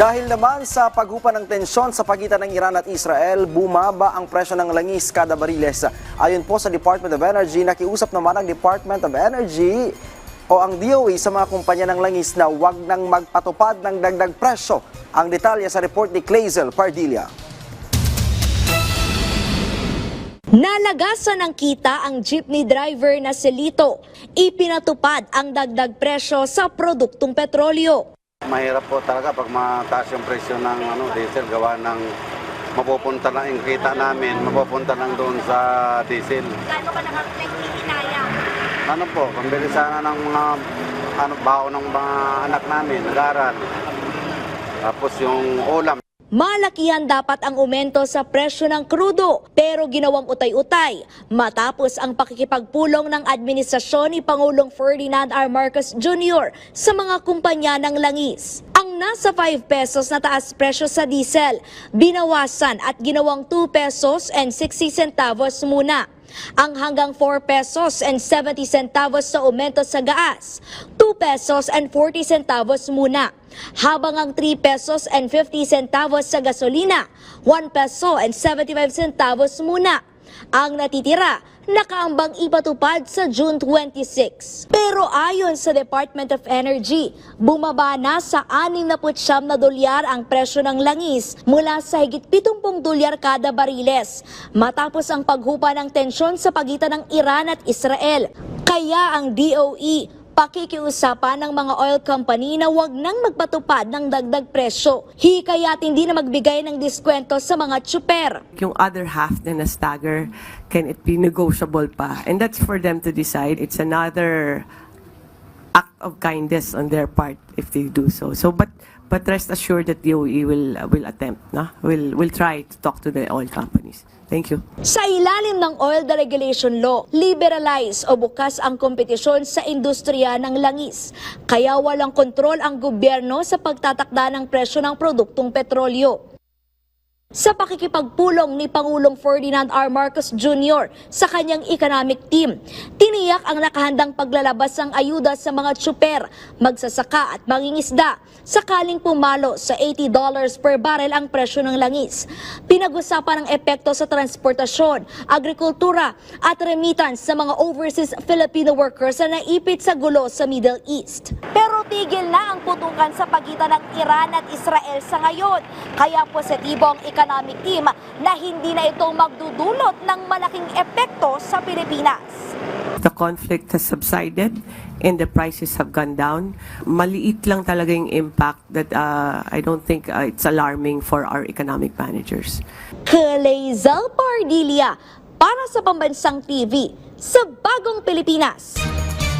Dahil naman sa paghupa ng tensyon sa pagitan ng Iran at Israel, bumaba ang presyo ng langis kada bariles. Ayon po sa Department of Energy, nakiusap naman ang Department of Energy o ang DOE sa mga kumpanya ng langis na wag nang magpatupad ng dagdag presyo. Ang detalye sa report ni Clazel Pardilla. Nalagasan ng kita ang jeepney driver na si Lito. Ipinatupad ang dagdag presyo sa produktong petrolyo. Mahirap po talaga pag mataas yung presyo ng ano, diesel gawa ng mapupunta na yung kita namin, mapupunta lang doon sa diesel. Kano ka nakakaikinaya? Ano po, pambili sana ng mga ano, bao ng mga anak namin, nag-aaral. Tapos yung ulam, Malakihan dapat ang umento sa presyo ng krudo pero ginawang utay-utay matapos ang pakikipagpulong ng administrasyon ni Pangulong Ferdinand R. Marcos Jr. sa mga kumpanya ng langis. Ang nasa 5 pesos na taas presyo sa diesel, binawasan at ginawang 2 pesos and 60 centavos muna. Ang hanggang 4 pesos and 70 centavos sa aumento sa gas, 2 pesos and 40 centavos muna. Habang ang 3 pesos and 50 centavos sa gasolina, 1 peso and 75 centavos muna. Ang natitira, nakaambang ipatupad sa June 26. Pero ayon sa Department of Energy, bumaba na sa 69 na dolyar ang presyo ng langis mula sa higit 70 dolyar kada bariles matapos ang paghupa ng tensyon sa pagitan ng Iran at Israel. Kaya ang DOE pakikiusapan ng mga oil company na wag nang magpatupad ng dagdag presyo. Hikayat hindi na magbigay ng diskwento sa mga tsuper. yung other half na na stagger, can it be negotiable pa? And that's for them to decide. It's another of kindness on their part if they do so. So, but but rest assured that DOE will will attempt, na? Will will try to talk to the oil companies. Thank you. Sa ilalim ng Oil Deregulation Law, liberalize o bukas ang kompetisyon sa industriya ng langis. Kaya walang kontrol ang gobyerno sa pagtatakda ng presyo ng produktong petrolyo. Sa pakikipagpulong ni Pangulong Ferdinand R. Marcos Jr. sa kanyang economic team, tiniyak ang nakahandang paglalabas ng ayuda sa mga tsuper, magsasaka at mangingisda sakaling pumalo sa $80 per barrel ang presyo ng langis. Pinag-usapan ang epekto sa transportasyon, agrikultura at remittance sa mga overseas Filipino workers na naipit sa gulo sa Middle East. Pero tigil na ang putukan sa pagitan ng Iran at Israel sa ngayon. Kaya positibo ang economic team na hindi na ito magdudulot ng malaking epekto sa Pilipinas. The conflict has subsided and the prices have gone down. Maliit lang talaga yung impact that uh, I don't think uh, it's alarming for our economic managers. Kalezal Pardilia para sa Pambansang TV sa Bagong Pilipinas.